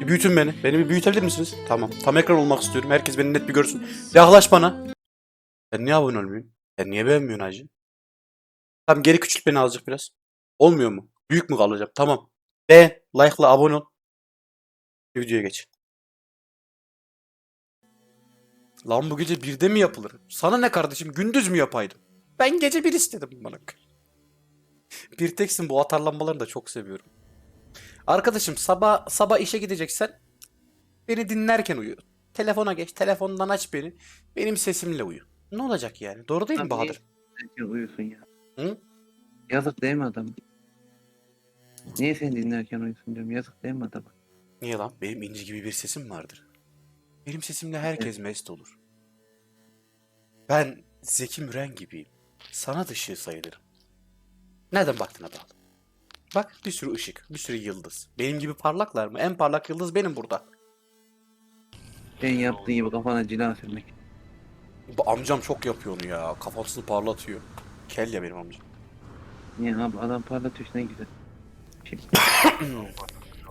Bir büyütün beni. Beni bir büyütebilir misiniz? Tamam. Tam ekran olmak istiyorum. Herkes beni net bir görsün. Yaklaş bana. Sen niye abone olmuyorsun? Sen niye beğenmiyorsun hacı? Tamam geri küçült beni azıcık biraz. Olmuyor mu? Büyük mü kalacağım? Tamam. Beğen, like'la abone ol. Videoya geç. Lan bu gece birde mi yapılır? Sana ne kardeşim? Gündüz mü yapaydım? Ben gece bir istedim bana. Bir teksin bu atarlanmalarını da çok seviyorum. Arkadaşım sabah sabah işe gideceksen beni dinlerken uyu. Telefona geç, telefondan aç beni. Benim sesimle uyu. Ne olacak yani? Doğru değil mi Abi Bahadır? Erken uyusun ya. Hı? Yazık değil mi adam? Niye sen dinlerken uyusun diyorum. Yazık değil mi adama? Niye lan? Benim inci gibi bir sesim vardır. Benim sesimle herkes mest olur. Ben Zeki Müren gibiyim. Sana dışı sayılırım. Nereden baktığına bağlı. Bak bir sürü ışık, bir sürü yıldız. Benim gibi parlaklar mı? En parlak yıldız benim burada. Sen yaptığın gibi kafana cila sürmek. Bu amcam çok yapıyor onu ya. Kafasını parlatıyor. Kel ya benim amcam. Niye abi adam parlatıyor işte ne güzel. Şey,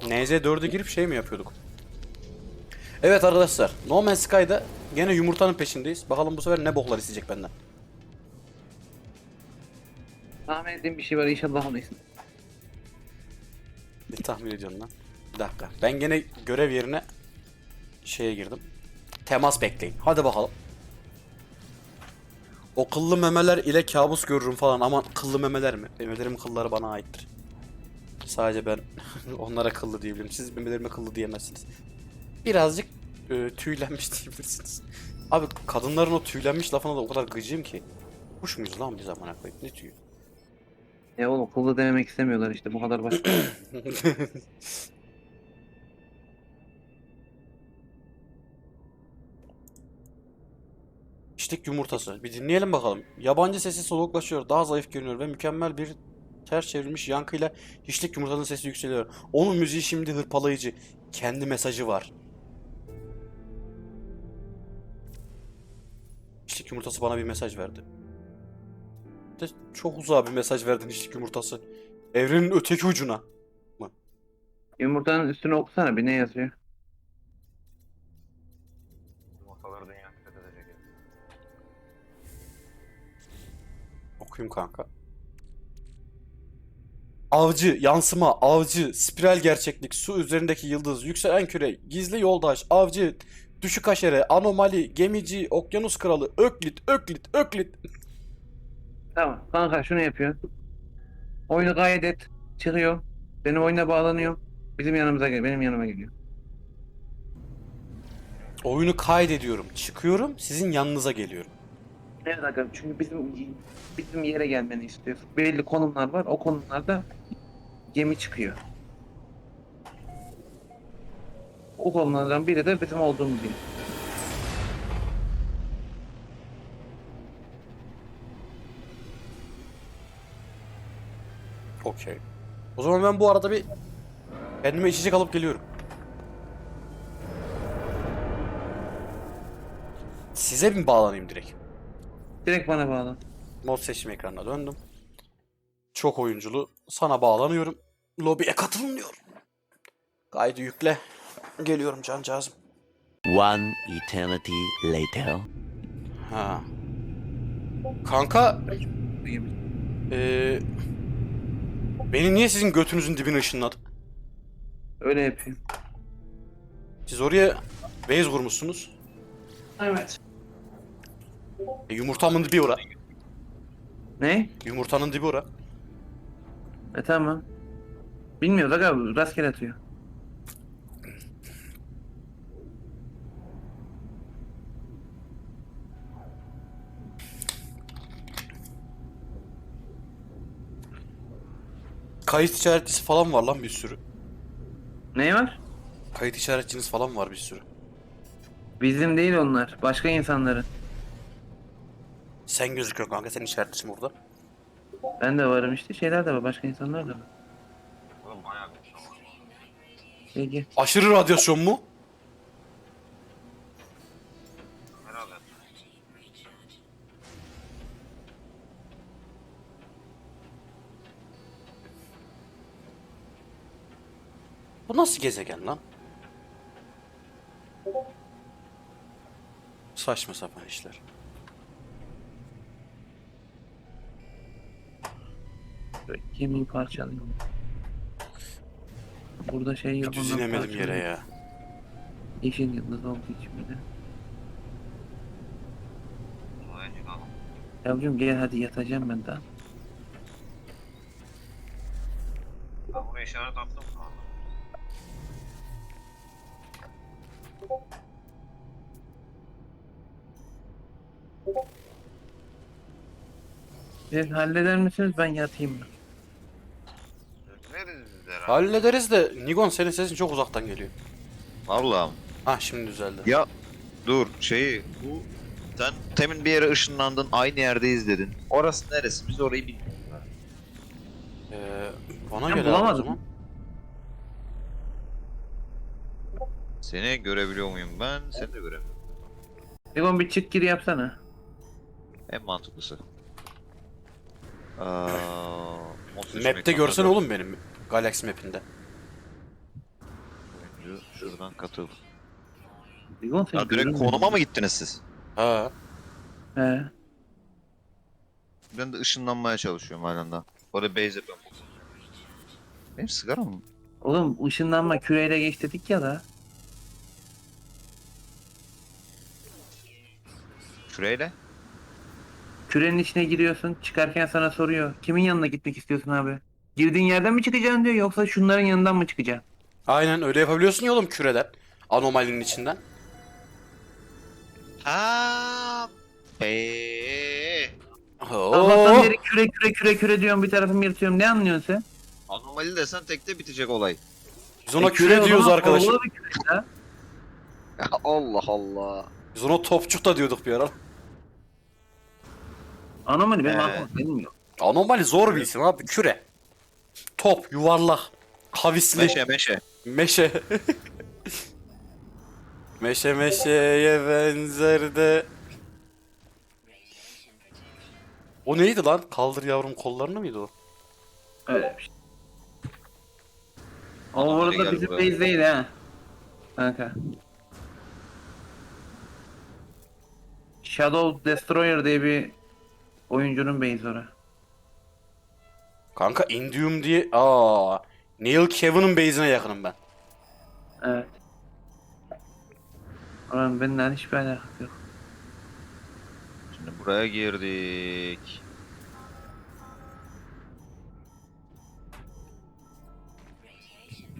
NZ4'e girip şey mi yapıyorduk? Evet arkadaşlar. No Man's Sky'da gene yumurtanın peşindeyiz. Bakalım bu sefer ne boklar isteyecek benden. tahmin ettiğim bir şey var inşallah onu isim. Ne tahmin ediyorsun lan? Bir dakika. Ben gene görev yerine şeye girdim. Temas bekleyin. Hadi bakalım. O kıllı memeler ile kabus görürüm falan. Aman kıllı memeler mi? Memelerim kılları bana aittir. Sadece ben onlara kıllı diyebilirim. Siz memelerime kıllı diyemezsiniz. Birazcık e, tüylenmiş diyebilirsiniz. Abi kadınların o tüylenmiş lafına da o kadar gıcığım ki. Kuş muyuz lan bir zamana koyup ne tüyü? Ya oğlum kıllı dememek istemiyorlar işte bu kadar basit. İçlik yumurtası. Bir dinleyelim bakalım. Yabancı sesi soluklaşıyor, daha zayıf görünüyor ve mükemmel bir ters çevrilmiş yankıyla hiçlik yumurtanın sesi yükseliyor. Onun müziği şimdi hırpalayıcı. Kendi mesajı var. Hiçlik yumurtası bana bir mesaj verdi. De çok uzağa bir mesaj verdin hiçlik yumurtası. Evrenin öteki ucuna. Yumurtanın üstüne okusana bir ne yazıyor? Yumurtaları dünya fethedecek. Okuyayım kanka. Avcı, yansıma, avcı, spiral gerçeklik, su üzerindeki yıldız, yükselen küre, gizli yoldaş, avcı, düşük aşere, anomali, gemici, okyanus kralı, öklit, öklit, öklit. Tamam kanka şunu yapıyor. Oyunu gayet et. Çıkıyor. Benim oyuna bağlanıyor. Bizim yanımıza geliyor. Benim yanıma geliyor. Oyunu kaydediyorum, çıkıyorum, sizin yanınıza geliyorum. Evet aga çünkü bizim bizim yere gelmeni istiyor. Belli konumlar var. O konumlarda gemi çıkıyor. O konumlardan biri de bizim olduğumuz yer. Okey. O zaman ben bu arada bir kendime içecek alıp geliyorum. Size mi bağlanayım direkt? Direkt bana bağlan. Mod seçim ekranına döndüm. Çok oyunculu. Sana bağlanıyorum. Lobiye katılmıyorum. Kaydı yükle. Geliyorum cancağızım. One eternity later. Ha. Kanka, eee beni niye sizin götünüzün dibine ışınladı? Öyle yapıyor. Siz oraya base kurmuşsunuz. Evet. E, yumurtamın dibi ora. Ne? Yumurtanın dibi ora. E tamam. Bilmiyoruz aga rastgele atıyor. Kayıt işaretçisi falan var lan bir sürü. Ne var? Kayıt işaretçiniz falan var bir sürü. Bizim değil onlar. Başka insanların. Sen gözüküyor kanka senin işaretçin burada. Ben de varım işte. Şeyler de var. Başka insanlar da var. Oğlum bayağı bir şey. Gel. Aşırı radyasyon mu? Bu nasıl gezegen lan? Saçma sapan işler. Böyle Kemiği parçalıyorum. Burada şey yok. düzinemedim yere ya. Yeşil yıldız olduğu için bir de. Yavrum gel hadi yatacağım ben daha. Ben buraya işaret attım. Siz halleder misiniz ben yatayım mı? Veririz biz herhalde. Hallederiz de Nigon senin sesin çok uzaktan geliyor. Vallahi. Ha şimdi düzeldi. Ya dur şeyi bu sen temin bir yere ışınlandın aynı yerdeyiz dedin. Orası neresi? Biz orayı bilmiyoruz. Ee, bana Ben göre bulamadım. Seni görebiliyor muyum ben? Seni de göremiyorum. Egon bir çık gir yapsana. En mantıklısı. Aa, 33 Map'te görsen oğlum benim Galaxy map'inde. oyuncu Şuradan katıl. Sen Ya direkt görünmüyor konuma mı gittiniz siz? Ha. He. Ben de ışınlanmaya çalışıyorum halen daha. Orada base yapıyorum. Benim sigaram mı? Oğlum ışınlanma küreyle geç dedik ya da. Küreyle? Kürenin içine giriyorsun çıkarken sana soruyor. Kimin yanına gitmek istiyorsun abi? Girdiğin yerden mi çıkacaksın diyor yoksa şunların yanından mı çıkacaksın? Aynen öyle yapabiliyorsun ya oğlum küreden. Anomalinin içinden. Ha. Be. Sabahtan Oo. beri küre küre küre küre diyorum bir tarafımı yırtıyorum. Ne anlıyorsun sen? Anomali desen tekte bitecek olay. Biz ona E, küre o diyoruz zaman arkadaşım. oğlu bir küre ya. Allah Allah. Biz ona topçuk da diyorduk bir ara. Anomali benim Ee. aklım bilmiyor. Anomali zor bir isim abi. Küre. Top, yuvarlak, kavisli, Meşe meşe. meşe. meşe meşeye benzer de. O neydi lan? Kaldır yavrum kollarını mıydı o? Öyle bir şey. Anomali orada gel bizim buraya. base değil ha. Kanka. Shadow Destroyer diye bir oyuncunun orası. Kanka Indium diye... Aa, Neil Kevin'in base'ine yakınım ben. Evet. Oğlum benden hiçbir alakası yok. Şimdi buraya girdik.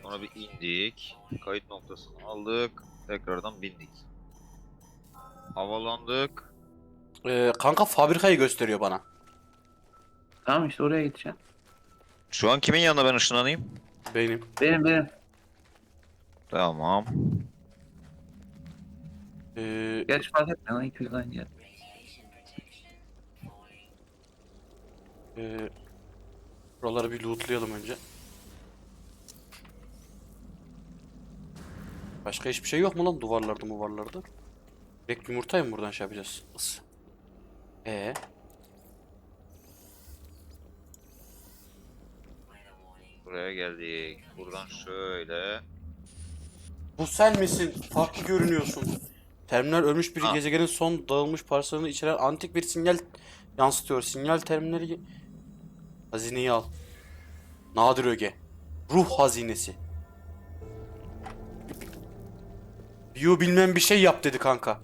Sonra bir indik. Kayıt noktasını aldık. Tekrardan bindik. Havalandık. Ee, kanka fabrikayı gösteriyor bana. Tamam işte oraya gideceğim. Şu an kimin yanına ben ışınlanayım? Benim. Benim benim. Tamam. Ee, Gerçi fark etmiyor lan 200 aynı yer. e, buraları bir lootlayalım önce. Başka hiçbir şey yok mu lan duvarlarda muvarlarda? Direkt yumurtayı mı buradan şey yapacağız? Is. Ee? Buraya geldik. Buradan şöyle. Bu sen misin? Farklı görünüyorsun. Terminal ölmüş bir Ha. gezegenin son dağılmış parçalarını içeren antik bir sinyal yansıtıyor. Sinyal terminali... Hazineyi al. Nadir öge. Ruh hazinesi. Biyo bilmem bir şey yap dedi kanka.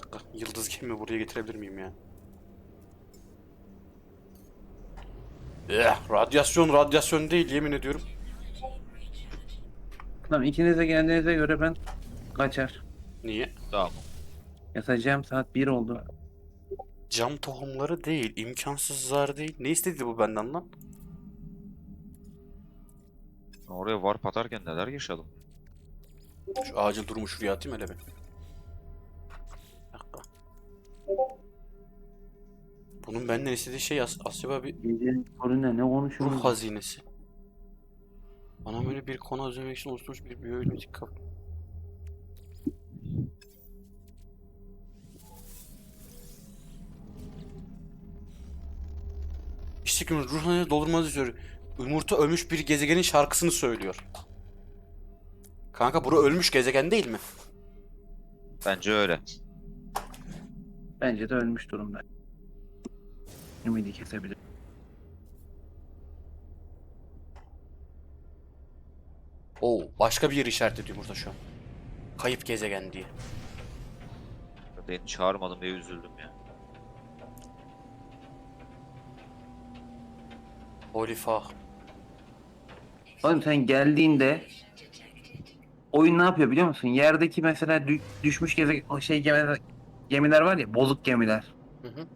Dakika. Yıldız gemi buraya getirebilir miyim ya? Eh, radyasyon radyasyon değil yemin ediyorum. Tamam ikiniz de geldiğinize göre ben kaçar. Niye? Tamam. Yatacağım saat 1 oldu. Cam tohumları değil, imkansız zar değil. Ne istedi bu benden lan? Oraya varp atarken neler yaşadım. Şu acil durumu şuraya atayım hele bir. Bunun benden istediği şey as acaba bir Gecenin sorunla ne konuşuyorsun? ruh hazinesi. Bana böyle bir konu hazırlamak için oluşturmuş bir biyolojik kap. Kişilik yumurta ruh haznesi doldurmanızı istiyor. Yumurta ölmüş bir gezegenin şarkısını söylüyor. Kanka bura ölmüş gezegen değil mi? Bence öyle. Bence de ölmüş durumda. Ümidi kesebilir. Oo, başka bir yer işaretledi yumurta şu an. Kayıp gezegen diye. Beni çağırmadın diye üzüldüm ya. Olifa. Oğlum sen geldiğinde oyun ne yapıyor biliyor musun? Yerdeki mesela dü- düşmüş geze o şey gemiler, gemiler var ya bozuk gemiler. Hı hı.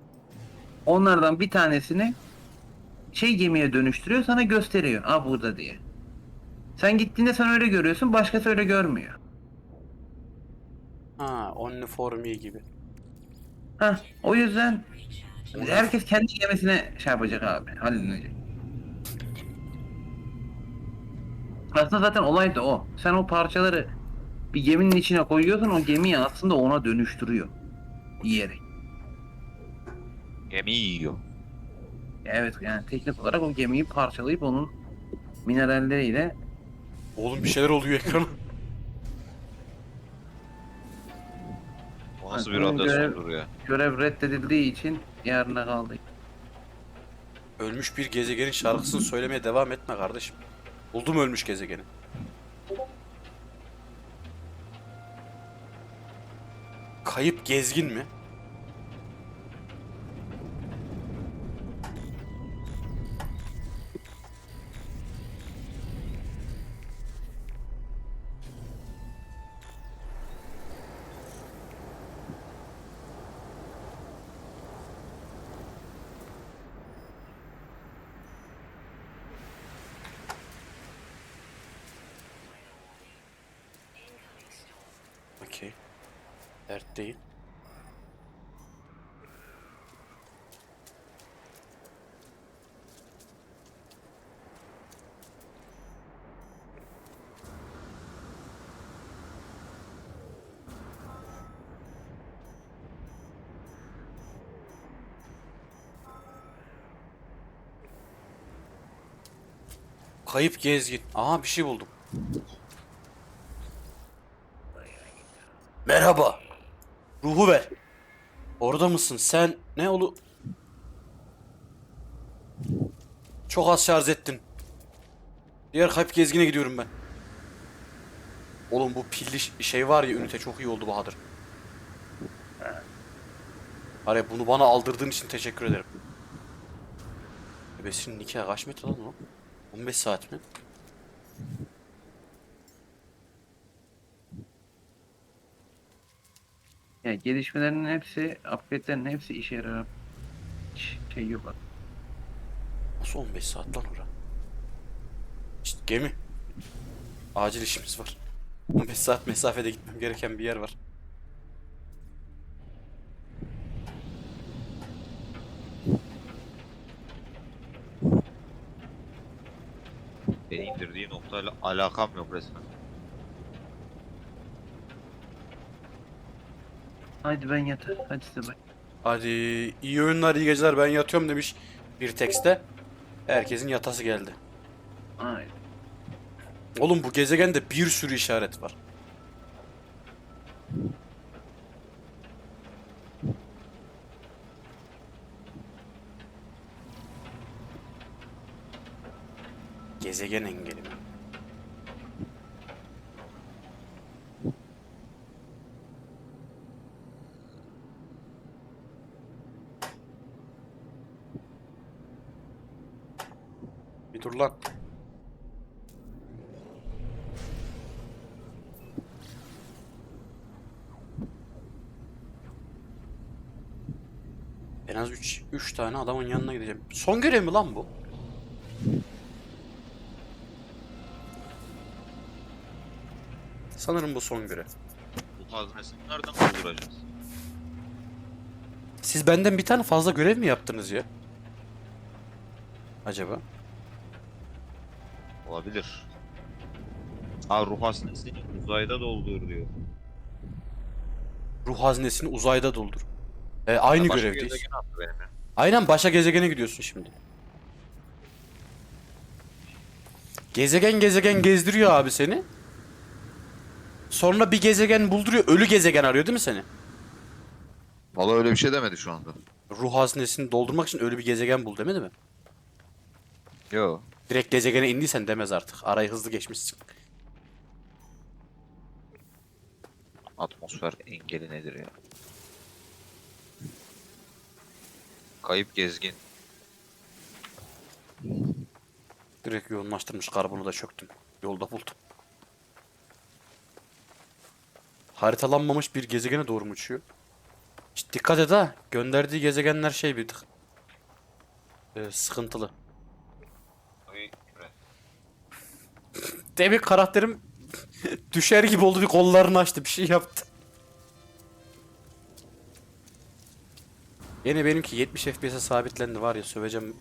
Onlardan bir tanesini şey gemiye dönüştürüyor sana gösteriyor. Aa burada diye. Sen gittiğinde sen öyle görüyorsun başkası öyle görmüyor. Ha, Only for me gibi. Hah o yüzden herkes kendi gemisine şey yapacak abi. Halledecek. Aslında zaten olay da o. Sen o parçaları bir geminin içine koyuyorsun o gemiyi aslında ona dönüştürüyor. Yiyerek. Gemi yiyor. Evet yani teknik olarak o gemiyi parçalayıp onun mineralleriyle Oğlum bir şeyler oluyor ekrana. O nasıl bir onun görev- radyasyondur ya. görev reddedildiği için yarına kaldı. Ölmüş bir gezegenin şarkısını söylemeye devam etme kardeşim. Buldum ölmüş gezegeni. Kayıp gezgin mi? Okey. Dert değil. Kayıp gezgin. Aha bir şey buldum. Merhaba. Ruhu ver. Orada mısın? Sen ne olu... Çok az şarj ettin. Diğer kayıp gezgine gidiyorum ben. Oğlum bu pilli şey var ya ünite çok iyi oldu Bahadır. Var ya bunu bana aldırdığın için teşekkür ederim. Bebesin nikahı kaç metre lan o? 15 saat mi? Yani gelişmelerin hepsi, upgrade'lerin hepsi işe yarar. Hiç şey yok. Nasıl 15 saat lan ora? İşte gemi. Acil işimiz var. 15 saat mesafede gitmem gereken bir yer var. Beni indirdiği noktayla alakam yok resmen. Haydi ben yatar. Hadi size bak. Hadi iyi oyunlar iyi geceler ben yatıyorum demiş bir tekste. Herkesin yatası geldi. Haydi. Oğlum bu gezegende bir sürü işaret var. Gezegen engeli mi? Bir dur lan. En az 3 3 tane adamın yanına gideceğim. Son görev mi lan bu? Sanırım bu son görev. Bu haznesini nereden dolduracağız? Siz benden bir tane fazla görev mi yaptınız ya? Acaba? Olabilir. Ha ruh haznesini uzayda doldur diyor. Ruh haznesini uzayda doldur. E, aynı Başka görevdeyiz. attı. Aynen başka gezegene gidiyorsun şimdi. Gezegen gezegen gezdiriyor abi seni. Sonra bir gezegen bulduruyor. Ölü gezegen arıyor değil mi seni? Valla öyle bir şey demedi şu anda. Ruh haznesini doldurmak için ölü bir gezegen bul demedi mi? Yo. Direkt gezegene indiysen demez artık. Arayı hızlı geçmişsin. Atmosfer engeli nedir ya? Kayıp gezgin. Direkt yoğunlaştırmış karbonu da çöktüm. Yolda buldum. Haritalanmamış bir gezegene doğru mu uçuyor? İşte dikkat et ha. Gönderdiği gezegenler şey bir tık. Ee, sıkıntılı. Oy, küre. Demin karakterim düşer gibi oldu bir kollarını açtı bir şey yaptı. Yine benimki 70 FPS'e sabitlendi var ya söveceğim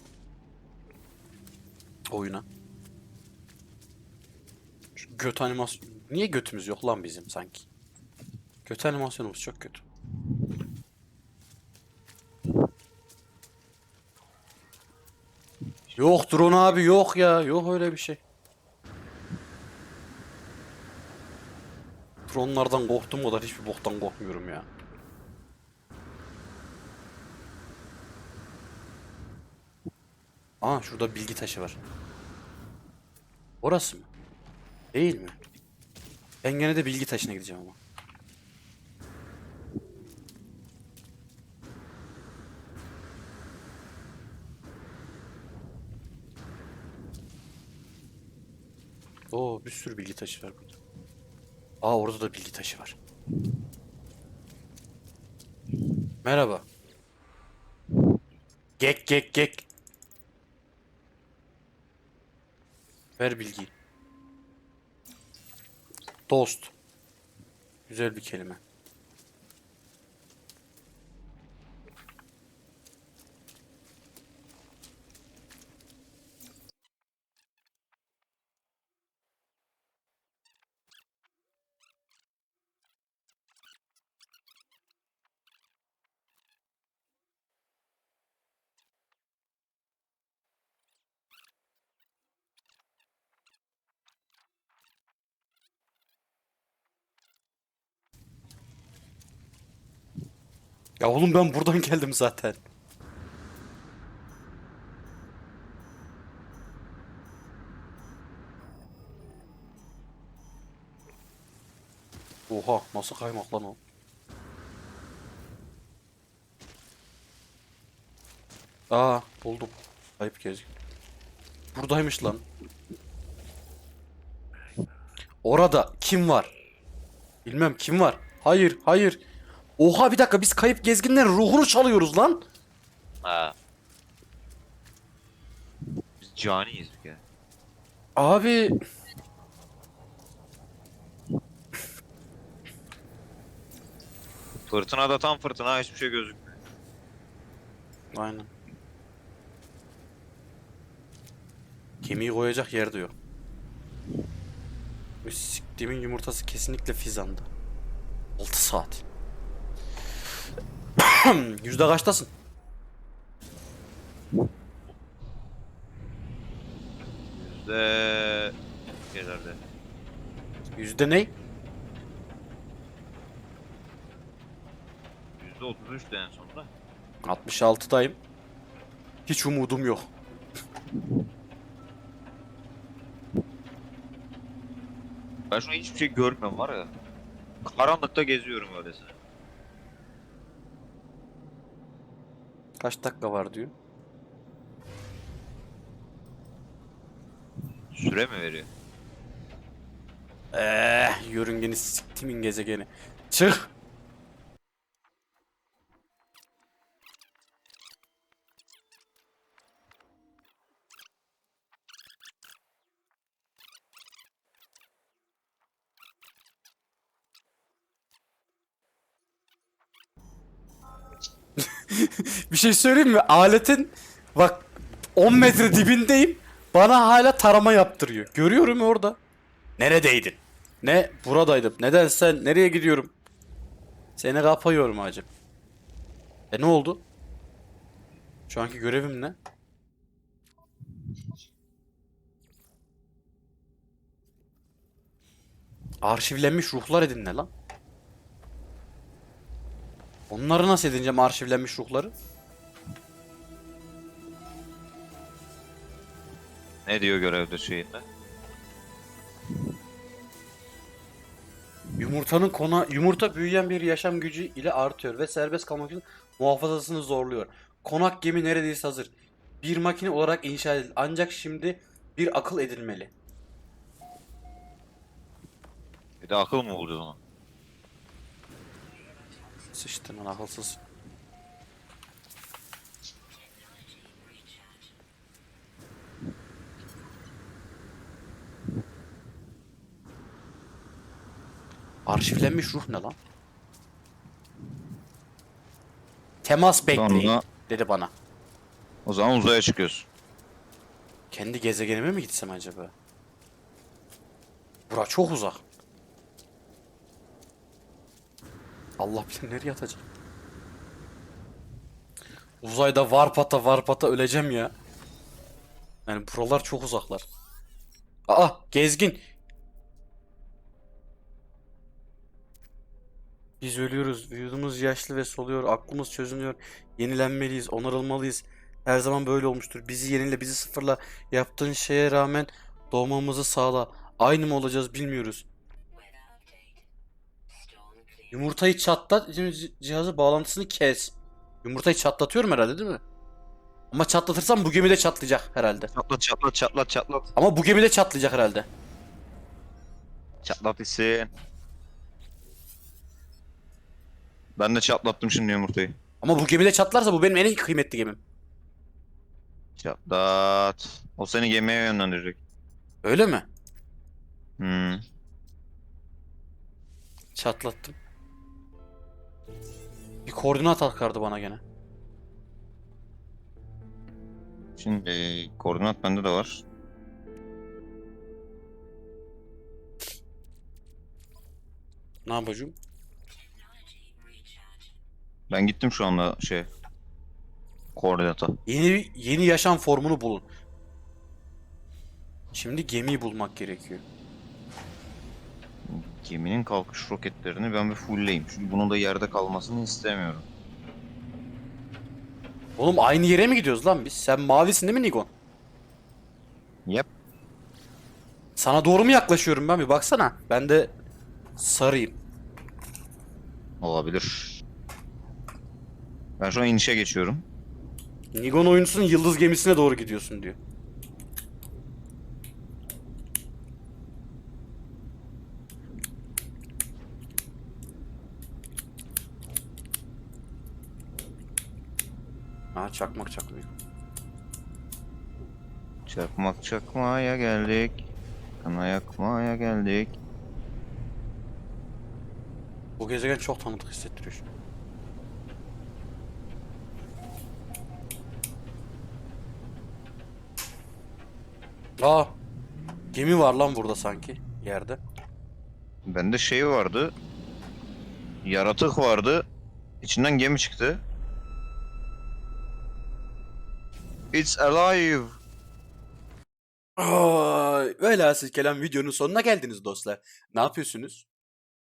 oyuna. Göt animasyon... Niye götümüz yok lan bizim sanki? Göt animasyonumuz çok kötü. Yok drone abi yok ya. Yok öyle bir şey. Dronlardan korktuğum kadar hiçbir boktan korkmuyorum ya. Aa şurada bilgi taşı var. Orası mı? Değil mi? Ben gene de bilgi taşına gideceğim ama. Oo bir sürü bilgi taşı var burada. Aa orada da bilgi taşı var. Merhaba. Gek gek gek. Ver bilgiyi. Dost. Güzel bir kelime. Ya oğlum ben buradan geldim zaten. Oha nasıl kaymak lan o? Aa buldum. Ayıp gezgin. Buradaymış lan. Orada kim var? Bilmem kim var. Hayır hayır. Oha bir dakika biz kayıp gezginlerin ruhunu çalıyoruz lan. Ha. Biz caniyiz ya. Abi Fırtınada tam fırtına hiçbir şey gözükmüyor. Aynen. Kemiği koyacak yer diyor. Siktimin yumurtası kesinlikle fizanda. 6 saat. Yüzde kaçtasın? Yüzde... Şeylerde. Yüzde ne? Yüzde 33 de en sonunda. 66'dayım. Hiç umudum yok. Ben şu an hiçbir şey görmüyorum var ya. Karanlıkta geziyorum öylesine. Kaç dakika var diyor. Süre mi veriyor? Eee yörüngeni siktimin gezegeni. Çık. bir şey söyleyeyim mi? Aletin bak 10 metre dibindeyim. Bana hala tarama yaptırıyor. Görüyorum orada. Neredeydin? Ne? Buradaydım. Neden sen? Nereye gidiyorum? Seni kapıyorum hacım. E ne oldu? Şu anki görevim ne? Arşivlenmiş ruhlar edin ne lan? Onları nasıl edineceğim arşivlenmiş ruhları? Ne diyor görevde şeyinde? Yumurtanın kona yumurta büyüyen bir yaşam gücü ile artıyor ve serbest kalmak için muhafazasını zorluyor. Konak gemi neredeyse hazır. Bir makine olarak inşa edildi. Ancak şimdi bir akıl edilmeli. Bir de akıl mı bulacağız ona? Sıçtın lan akılsız. Arşivlenmiş ruh ne lan? Temas bekleyin Sonra dedi bana. o zaman uzaya çıkıyorsun. Kendi gezegenime mi gitsem acaba? Bura çok uzak. Allah bilir nereye atacak. Uzayda varpata varpata öleceğim ya. Yani buralar çok uzaklar. Aa gezgin. Biz ölüyoruz. Vücudumuz yaşlı ve soluyor. Aklımız çözünüyor. Yenilenmeliyiz. Onarılmalıyız. Her zaman böyle olmuştur. Bizi yenile, bizi sıfırla. Yaptığın şeye rağmen doğmamızı sağla. Aynı mı olacağız bilmiyoruz. Yumurtayı çatlat, cih- cihazı bağlantısını kes. Yumurtayı çatlatıyorum herhalde değil mi? Ama çatlatırsam bu gemide çatlayacak herhalde. Çatlat çatlat çatlat çatlat. Ama bu gemide çatlayacak herhalde. Çatlat gitsin. Ben de çatlattım şimdi yumurtayı. Ama bu gemide çatlarsa bu benim en kıymetli gemim. Çatlat. O seni gemiye yönlendirecek. Öyle mi? Hmm. Çatlattım. Bir koordinat akardı bana gene. Şimdi e, koordinat bende de var. Ne yapacağım? Ben gittim şu anda şey koordinata. Yeni yeni yaşam formunu bulun. Şimdi gemiyi bulmak gerekiyor. Geminin kalkış roketlerini ben bir fullleyim. Çünkü bunun da yerde kalmasını istemiyorum. Oğlum aynı yere mi gidiyoruz lan biz? Sen mavisin değil mi Nigon? Yep. Sana doğru mu yaklaşıyorum ben bir baksana. Ben de sarıyım. Olabilir. Ben şu an inişe geçiyorum. Nigon oyuncusunun yıldız gemisine doğru gidiyorsun diyor. Ha çakmak çakmıyor. Çakmak çakmaya geldik. Kana yakmaya geldik. Bu gezegen çok tanıdık hissettiriyor şu Aa, gemi var lan burada sanki yerde. Bende şey vardı. Yaratık vardı. İçinden gemi çıktı. It's alive. Ay, velhasıl kelam videonun sonuna geldiniz dostlar. Ne yapıyorsunuz?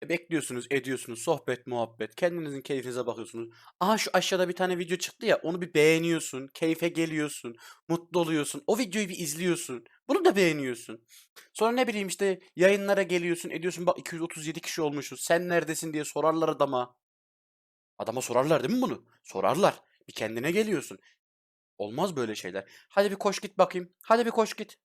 E, Bekliyorsunuz, ediyorsunuz, sohbet, muhabbet, kendinizin keyfinize bakıyorsunuz. Aha şu aşağıda bir tane video çıktı ya, onu bir beğeniyorsun, keyfe geliyorsun, mutlu oluyorsun, o videoyu bir izliyorsun, bunu da beğeniyorsun. Sonra ne bileyim işte yayınlara geliyorsun, ediyorsun, bak 237 kişi olmuşuz, sen neredesin diye sorarlar adama. Adama sorarlar değil mi bunu? Sorarlar. Bir kendine geliyorsun. Olmaz böyle şeyler. Hadi bir koş git bakayım. Hadi bir koş git.